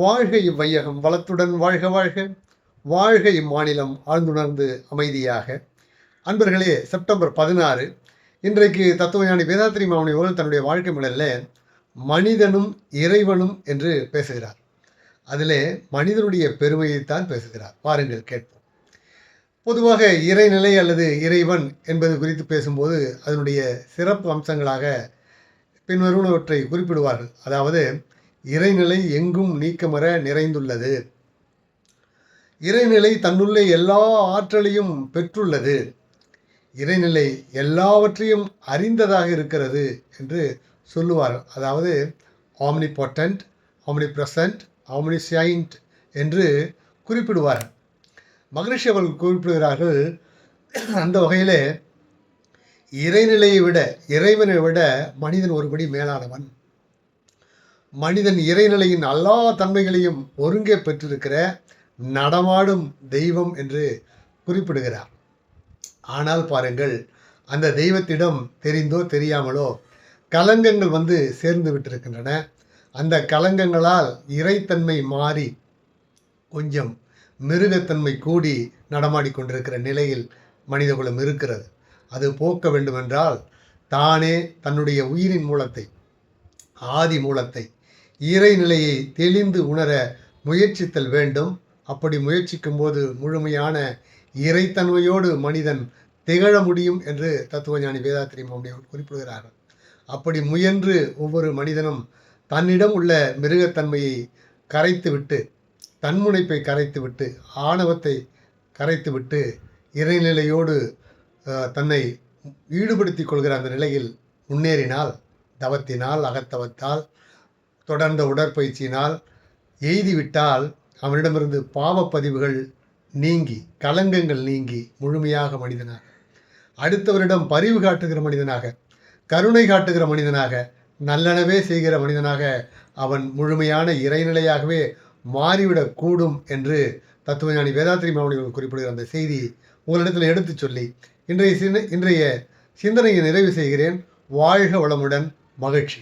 வாழ்க இவ்வையகம் வளத்துடன் வாழ்க வாழ்க. வாழ்க இம்மாநிலம் ஆழ்ந்துணர்ந்து அமைதியாக. அன்பர்களே செப்டம்பர் பதினாறு இன்றைக்கு தத்துவஞானி வேதாத்திரி மாமணி அவர்கள் தன்னுடைய வாழ்க்கை மலரில் மனிதனும் இறைவனும் என்று பேசுகிறார். அதிலே மனிதனுடைய பெருமையைத்தான் பேசுகிறார். வாருங்கள் கேட்போம். பொதுவாக இறைநிலை அல்லது இறைவன் என்பது குறித்து பேசும்போது அதனுடைய சிறப்பு அம்சங்களாக பின்வருவனவற்றை குறிப்பிடுவார்கள். அதாவது இறைநிலை எங்கும் நீக்கமர நிறைந்துள்ளது. இறைநிலை தன்னுள்ளே எல்லா ஆற்றலையும் பெற்றுள்ளது. இறைநிலை எல்லாவற்றையும் அறிந்ததாக இருக்கிறது என்று சொல்லுவார்கள் அதாவது omnipotent omnipresent omniscient என்று குறிப்பிடுவார்கள் மகரிஷி அவர்கள் குறிப்பிடுகிறார்கள் அந்த வகையிலே இறைநிலையை விட இறைவனை விட மனிதன் ஒருபடி மேலானவன். மனிதன் இறைநிலையின் எல்லா தன்மைகளையும் ஒருங்கே பெற்றிருக்கிற நடமாடும் தெய்வம் என்று குறிப்பிடுகிறார். ஆனால் பாருங்கள் அந்த தெய்வத்திடம் தெரிந்தோ தெரியாமலோ கலங்கங்கள் வந்து சேர்ந்து விட்டிருக்கின்றன. அந்த கலங்கங்களால் இறைத்தன்மை மாறி கொஞ்சம் மிருகத்தன்மை கூடி நடமாடிக்கொண்டிருக்கிற நிலையில் மனிதகுலம் இருக்கிறது. அது போக்க வேண்டுமென்றால் தானே தன்னுடைய உயிரின் மூலத்தை ஆதி மூலத்தை இறைநிலையை தெளிந்து உணர முயற்சித்தல் வேண்டும். அப்படி முயற்சிக்கும் போது முழுமையான இறைத்தன்மையோடு மனிதன் திகழ முடியும் என்று தத்துவஞானி வேதாத்திரி மாமணி குறிப்பிடுகிறார்கள். அப்படி முயன்று ஒவ்வொரு மனிதனும் தன்னிடம் உள்ள மிருகத்தன்மையை கரைத்துவிட்டு தன்முனைப்பை கரைத்துவிட்டு ஆணவத்தை கரைத்துவிட்டு இறைநிலையோடு தன்னை ஈடுபடுத்திக் கொள்கிற அந்த நிலையில் முன்னேறினால் தவத்தினால் அகத்தவத்தால் தொடர்ந்த உடற்பயிற்சியினால் எய்திவிட்டால் அவனிடமிருந்து பாவப்பதிவுகள் நீங்கி கலங்கங்கள் நீங்கி முழுமையாக மனிதனாக. அடுத்தவரிடம் பரிவு காட்டுகிற மனிதனாக கருணை காட்டுகிற மனிதனாக நல்லனவே செய்கிற மனிதனாக அவன் முழுமையான இறைநிலையாகவே மாறிவிடக்கூடும் என்று தத்துவஞானி வேதாத்திரி மாவனிகள் குறிப்பிடுகிற அந்த செய்தி உங்களிடத்தில் எடுத்துச் சொல்லி இன்றைய சின்ன இன்றைய சிந்தனையை நிறைவு செய்கிறேன். வாழ்க வளமுடன் மகிழ்ச்சி.